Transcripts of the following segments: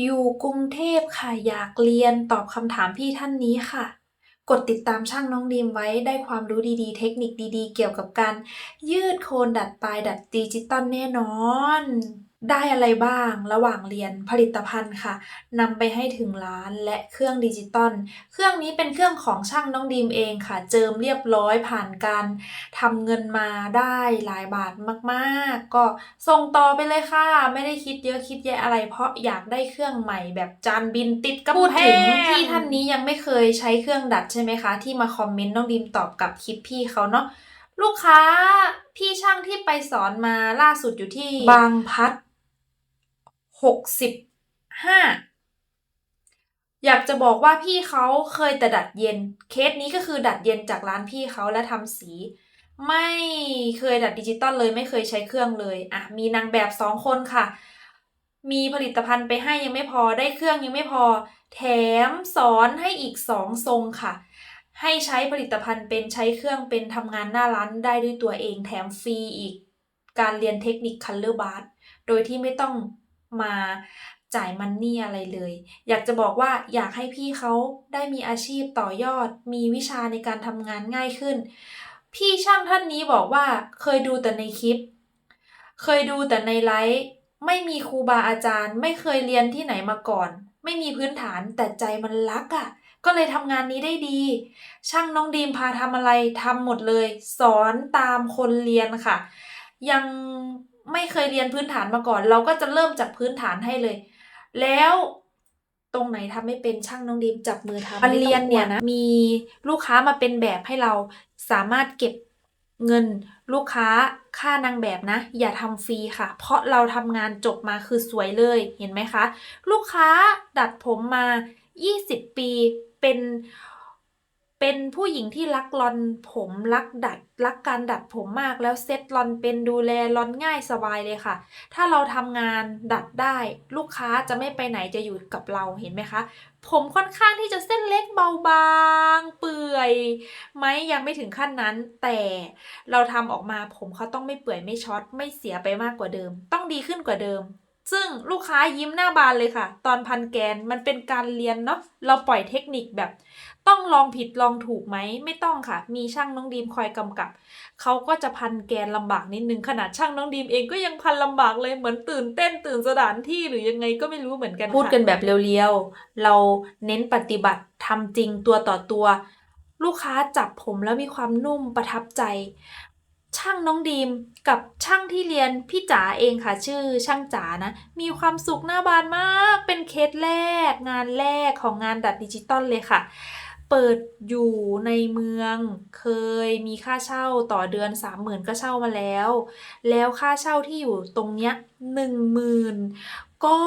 อยู่กรุงเทพค่ะ อยากเรียนตอบคำถามพี่ท่านนี้ค่ะ กดติดตามช่างน้องดีมไว้ได้ความรู้ดีๆ เทคนิคดีๆ เกี่ยวกับการยืดโคนดัดปลายดัดดิจิตอลแน่นอน ได้อะไรบ้างระหว่างเรียนผลิตภัณฑ์ค่ะนำไปให้ถึงร้านและเครื่องดิจิตอลเครื่องนี้เป็นเครื่องของช่างน้องดีมเองค่ะ เจิมเรียบร้อยผ่านการทำเงินมาได้หลายบาทมากๆ ก็ส่งต่อไปเลยค่ะ ไม่ได้คิดเยอะคิดแยะอะไร เพราะอยากได้เครื่องใหม่แบบจานบินติดกำแพงพูดถึงพี่ท่านนี้ยังไม่เคยใช้เครื่องดัดใช่ไหมคะ ที่มาคอมเมนต์น้องดีมตอบกับคลิปพี่เขาเนาะลูกค้าพี่ช่างที่ไปสอนมาล่าสุดอยู่ที่บางพัด หกสิบห้าอยากจะบอกว่าพี่เขาเคยแต่ดัดเย็น เคสนี้ก็คือดัดเย็นจากร้านพี่เขาและทำสี ไม่เคยดัดดิจิตอลเลยไม่เคยใช้เครื่องเลย อะ มีนางแบบสองคนค่ะ มีผลิตภัณฑ์ไปให้ยังไม่พอได้เครื่องยังไม่พอ แถมสอนให้อีกสองทรงค่ะให้ใช้ผลิตภัณฑ์เป็นใช้เครื่องเป็นทำงานหน้าร้านได้ด้วยตัวเองแถมฟรีอีก การเรียนเทคนิคคัลเลอร์บาร์โดยที่ไม่ต้อง มาจ่ายมันนี่อะไรเลย อยากจะบอกว่าอยากให้พี่เขาได้มีอาชีพต่อยอด มีวิชาในการทำงานง่ายขึ้น พี่ช่างท่านนี้บอกว่าเคยดูแต่ในคลิป เคยดูแต่ในไลฟ์ไม่มีครูบาอาจารย์ ไม่เคยเรียนที่ไหนมาก่อน ไม่มีพื้นฐานแต่ใจมันรักอะ่ะ ก็เลยทำงานนี้ได้ดี ช่างน้องดีมพาทำอะไรทำหมดเลย สอนตามคนเรียนค่ะ ยัง ไม่เคยเรียนพื้นฐานมาก่อน เราก็จะเริ่มจากพื้นฐานให้เลย แล้วตรงไหนทำไม่เป็นช่างน้องดีมจับมือทำมันเรียนเนี่ยนะมีลูกค้ามาเป็นแบบให้เราสามารถเก็บเงินลูกค้าค่านางแบบนะ อย่าทำฟรีค่ะ เพราะเราทำงานจบมาคือสวยเลยเห็นไหมคะ ลูกค้าดัดผมมา 20 ปีเป็น เป็นผู้หญิงที่รักลอนผมรักดัดรักการดัดผมมากแล้วเซ็ตลอนเป็นดูแลลอนง่ายสบายเลยค่ะ ถ้าเราทำงานดัดได้ ลูกค้าจะไม่ไปไหนจะอยู่กับเราเห็นไหมคะ ผมค่อนข้างที่จะเส้นเล็กเบาบาง เปื่อยไหมยังไม่ถึงขั้นนั้น แต่เราทำออกมาผมเขาต้องไม่เปื่อยไม่ช็อตไม่เสียไปมากกว่าเดิม ต้องดีขึ้นกว่าเดิม ซึ่งลูกค้ายิ้มหน้าบานเลยค่ะ ตอนพันแกนมันเป็นการเรียนเนาะเราปล่อยเทคนิคแบบ ต้องลองผิดลองถูกไหมไม่ต้องค่ะ มีช่างน้องดีมคอยกำกับเขาก็จะพันแกนลำบากนิดนึงขนาดช่างน้องดีมเองก็ยังพันลำบากเลยเหมือนตื่นเต้นตื่นสถานที่หรือยังไงก็ไม่รู้เหมือนกันพูดกันแบบเรียวๆเราเน้นปฏิบัติทำจริงตัวต่อตัว ลูกค้าจับผมแล้วมีความนุ่มประทับใจ ช่างน้องดีมกับช่างที่เรียนพี่จ๋าเองค่ะชื่อช่างจ๋านะ มีความสุขหน้าบานมากเป็นเคสแรก งานแรกของงานดัดดิจิตอลเลยค่ะ เปิดอยู่ในเมือง เคยมีค่าเช่าต่อเดือนสามหมื่นก็เช่ามาแล้ว แล้วค่าเช่าที่อยู่ตรงเนี้ยหนึ่งหมื่นก็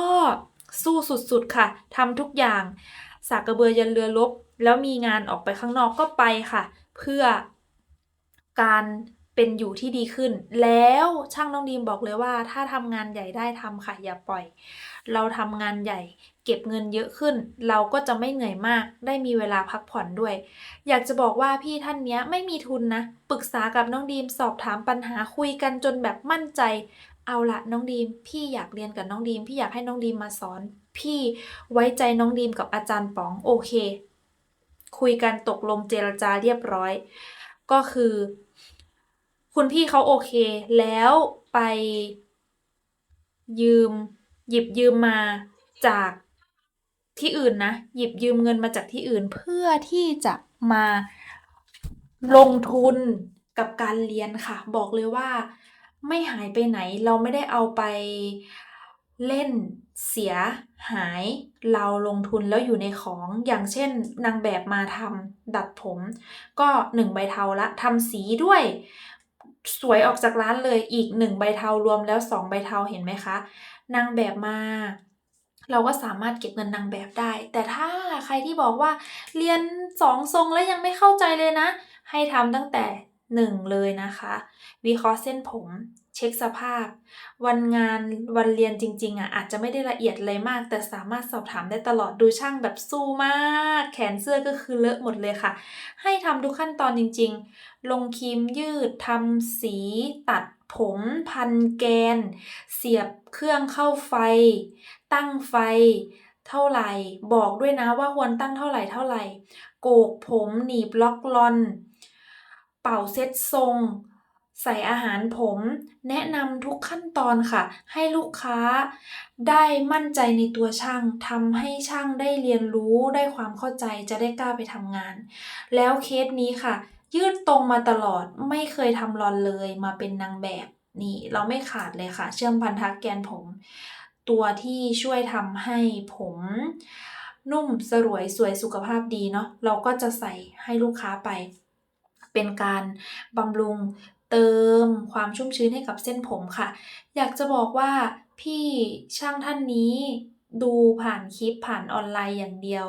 สู้สุดๆค่ะทำทุกอย่าง สากกระเบือยันเรือลบ แล้วมีงานออกไปข้างนอกก็ไปค่ะ เพื่อการ เป็นอยู่ที่ดีขึ้น แล้วช่างน้องดีมบอกเลยว่า ถ้าทำงานใหญ่ได้ทำค่ะอย่าปล่อย เราทำงานใหญ่ เก็บเงินเยอะขึ้น เราก็จะไม่เหนื่อยมาก ได้มีเวลาพักผ่อนด้วย อยากจะบอกว่าพี่ท่านเนี้ยไม่มีทุนนะปรึกษากับน้องดีมสอบถามปัญหาคุยกันจนแบบมั่นใจ เอาละน้องดีม พี่อยากเรียนกับน้องดีม พี่อยากให้น้องดีมมาสอน พี่ไว้ใจน้องดีมกับอาจารย์ป๋องโอเค คุยกันตกลงเจรจาเรียบร้อย ก็คือ คุณพี่เขาโอเคแล้วไปยืม หยิบยืมมาจากที่อื่นนะ หยิบยืมเงินมาจากที่อื่นเพื่อที่จะมาลงทุนกับการเรียนค่ะ บอกเลยว่าไม่หายไปไหนเราไม่ได้เอาไปเล่นเสียหายเราลงทุนแล้วอยู่ในของอย่างเช่นนางแบบมาทำดัดผม ก็หนึ่งใบเทาละทำสีด้วย สวยออกจากร้านเลยอีกหนึ่งใบเทารวมแล้วสองใบเทาเห็นไหมคะนางแบบมา เราก็สามารถเก็บเงินนางแบบได้ แต่ถ้าใครที่บอกว่าเรียนสองทรงแล้วยังไม่เข้าใจเลยนะ ให้ทำตั้งแต่ หนึ่งเลยนะคะ วิเคราะห์เส้นผม เช็คสภาพ วันงานวันเรียนจริงๆอะอาจจะไม่ได้ละเอียดเลยมาก แต่สามารถสอบถามได้ตลอดดูช่างแบบสู้มาก แขนเสื้อก็คือเลอะหมดเลยค่ะ ให้ทำทุกขั้นตอนจริงๆ ลงครีมยืดทำสีตัดผมพันแกน เสียบเครื่องเข้าไฟ ตั้งไฟ เท่าไหร่ บอกด้วยนะว่าควรตั้งเท่าไหร่เท่าไหร่ โกกผมหนีบล็อกลอน เป่าเซ็ตทรง ใส่อาหารผม แนะนำทุกขั้นตอนค่ะ ให้ลูกค้าได้มั่นใจในตัวช่างทำให้ช่างได้เรียนรู้ได้ความเข้าใจจะได้กล้าไปทำงาน แล้วเคสนี้ค่ะ ยืดตรงมาตลอดไม่เคยทำรอนเลยมาเป็นนางแบบนี่เราไม่ขาดเลยค่ะ เชื่อมพันธะแกนผม ตัวที่ช่วยทำให้ผม นุ่มสลวยสวยสุขภาพดีเนาะเราก็จะใส่ให้ลูกค้าไป เป็นการบำรุงเติมความชุ่มชื้นให้กับเส้นผมค่ะ อยากจะบอกว่าพี่ช่างท่านนี้ดูผ่านคลิปผ่านออนไลน์อย่างเดียว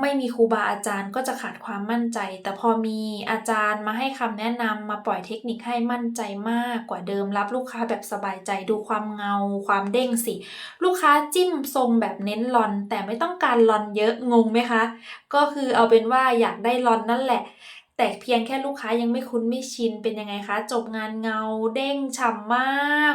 ไม่มีครูบาอาจารย์ก็จะขาดความมั่นใจ แต่พอมีอาจารย์มาให้คำแนะนำมาปล่อยเทคนิคให้มั่นใจมากกว่าเดิมรับลูกค้าแบบสบายใจดูความเงา ความเด้งสิ ลูกค้าจิ้มทรงแบบเน้นลอน แต่ไม่ต้องการลอนเยอะงงไหมคะ ก็คือเอาเป็นว่าอยากได้ลอนนั่นแหละ แต่เพียงแค่ลูกค้ายังไม่คุ้นไม่ชินเป็นยังไงคะ จบงานเงาเด้งฉ่ำมาก